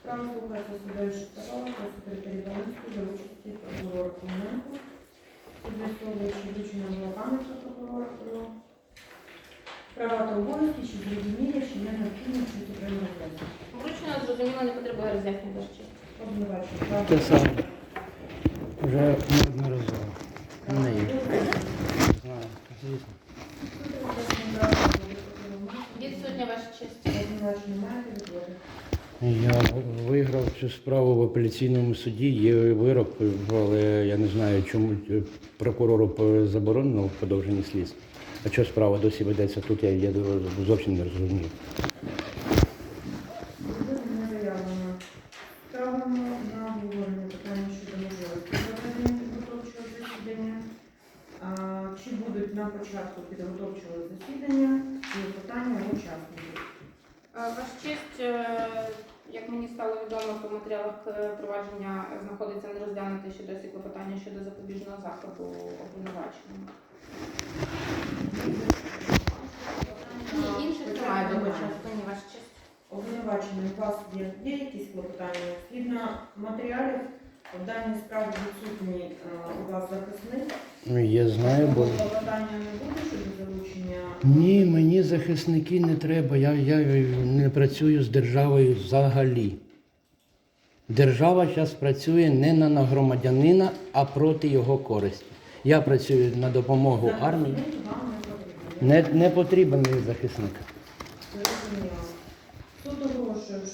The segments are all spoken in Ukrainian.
Справа слухається суддею Шестакова та секретарі Волинської за участі прокурора Клименко. Чи прокурора про права та обов'язки, чи чи не необхідно розгляду. Вручено зрозуміло, не потребує ваш честь. Обвинувачення. Те саме. Вже неодноразово. У неї. Знаю, звісно. Відсутня ваша честь. Обвинувачення маєте відводи? Я виграв цю справу в апеляційному суді. Є вирок, але я не знаю, чому прокурору заборонено подовження слідства. А що справа досі ведеться тут, я, я зовсім не розумію. Чи будуть на початку підготовчого засідання ці питання учасників? Е, Ваша честь, е, як мені стало відомо, по матеріалах е, провадження знаходиться не розглянути ще досі клопотання щодо запобіжного заходу обвинуваченому. Немає честь. Обвинувачення у вас є, є якісь клопотання? Згідно матеріалів, в даній справі відсутній е, у вас захисник. Я знаю, бо. Клопотання не буде щодо залучення? Ні, мені захисники не треба. Я, я не працюю з державою взагалі. Держава зараз працює не на, на громадянина, а проти його користі. Я працюю на допомогу армії. Захисник вам не потрібен. Не, не потрібен мені захисник. Зрозуміло.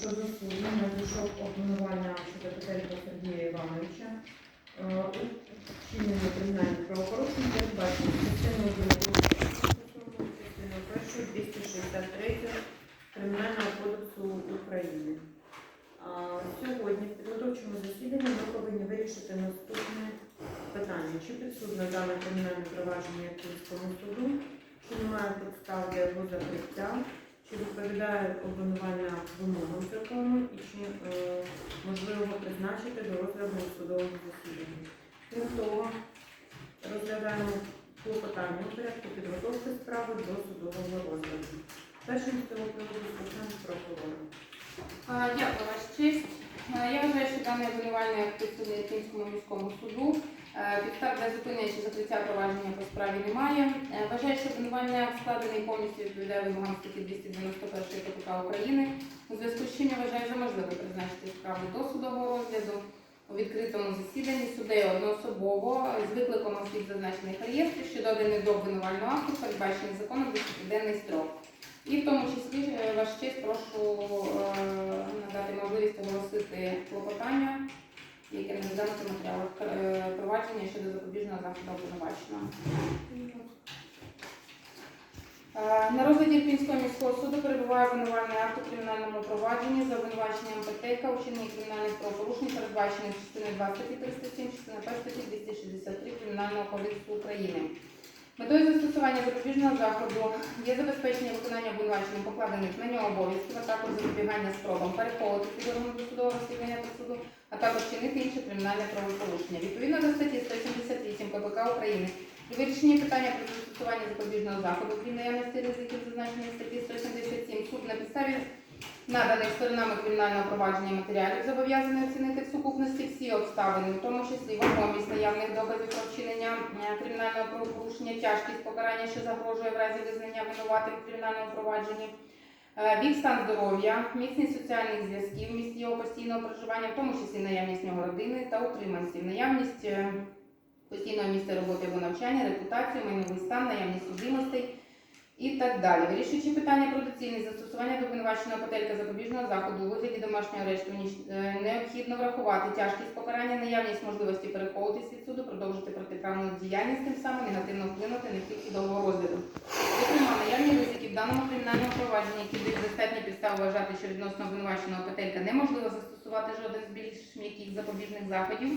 Що до суду надійшов обвинувальна щодо Петренка Сергія Івановича. Е, У вчиненні кримінальних правопорушень передбачено частиною другою, частиною першою 263 Кримінального кодексу України. Сьогодні в підготовчому засіданні ми повинні вирішити наступне питання. Чи підсудне дане кримінальне провадження Київському суду, чи немає підстав для його закриття, чи відповідає обвинування вимогам закону і чи е, можливо призначити до розгляду судового засідання. Крім того, розглядаємо клопотання у порядку підготовки справи до судового розгляду. Першим з цього приводу прокурора. Дякую, ваша честь. Е, Я вважаю, що даний обвинувальний акт підсудний Київському міському суду. Е, Підстав для зупинення чи закриття провадження по справі немає. Е, Вважаю, що обвинувальний акт складений повністю відповідає вимогам статті 291 КПК України. У зв'язку з чим я вважаю за можливе призначити справу до судового розгляду у відкритому засіданні суддею одноособово з викликом осіб зазначених реєстрів, що доданий до обвинувального акту, передбачений законом 10-денний строк. І в тому ваш честь, прошу е, надати можливість оголосити клопотання, яке не розглянуто в матеріалах е, провадження щодо запобіжного заходу обвинуваченого. Е, На розгляді Київського міського суду перебуває обвинувальний акт у кримінальному провадженні за обвинуваченням ПТК у чиненні кримінальних правопорушень, передбачених частиною 2 статті 307, частиною 1 статті 263 Кримінального кодексу України. Метою застосування запобіжного заходу є забезпечення виконання обвинуваченням покладених на нього обов'язків, а також запобігання спробам переховувати підозрюваного до судового розслідування та суду, а також чинити інше кримінальне правопорушення. Відповідно до статті 178 КПК України при вирішенні питання про застосування запобіжного заходу, крім наявності ризиків, зазначених статті 177, суд на підставі наданих сторонами кримінального провадження матеріалів зобов'язаний оцінити в сукупності всі обставини, в тому числі вагомість наявних доказів про вчинення е, кримінального правопорушення, тяжкість покарання, що загрожує в разі визнання винуватим в кримінальному провадженні. е, Вік стан здоров'я, міцність соціальних зв'язків, місць його постійного проживання, в тому числі наявність в нього родини та утриманців, наявність е, постійного місця роботи або навчання, репутацію, майновий стан, наявність судимостей і так далі. Вирішуючи питання про доцільність застосування до обвинуваченого петелька запобіжного заходу у вигляді домашнього арешту, е, необхідно врахувати тяжкість покарання, наявність можливості переховуватись від суду, продовжити протиправну діяльність, тим самим негативно вплинути на хід судового розгляду. Зокрема, наявні ризики в даному кримінальному провадженні, які дають достатні підстави вважати, що відносно обвинуваченого петелька неможливо застосувати жоден з більш м'яких запобіжних заходів.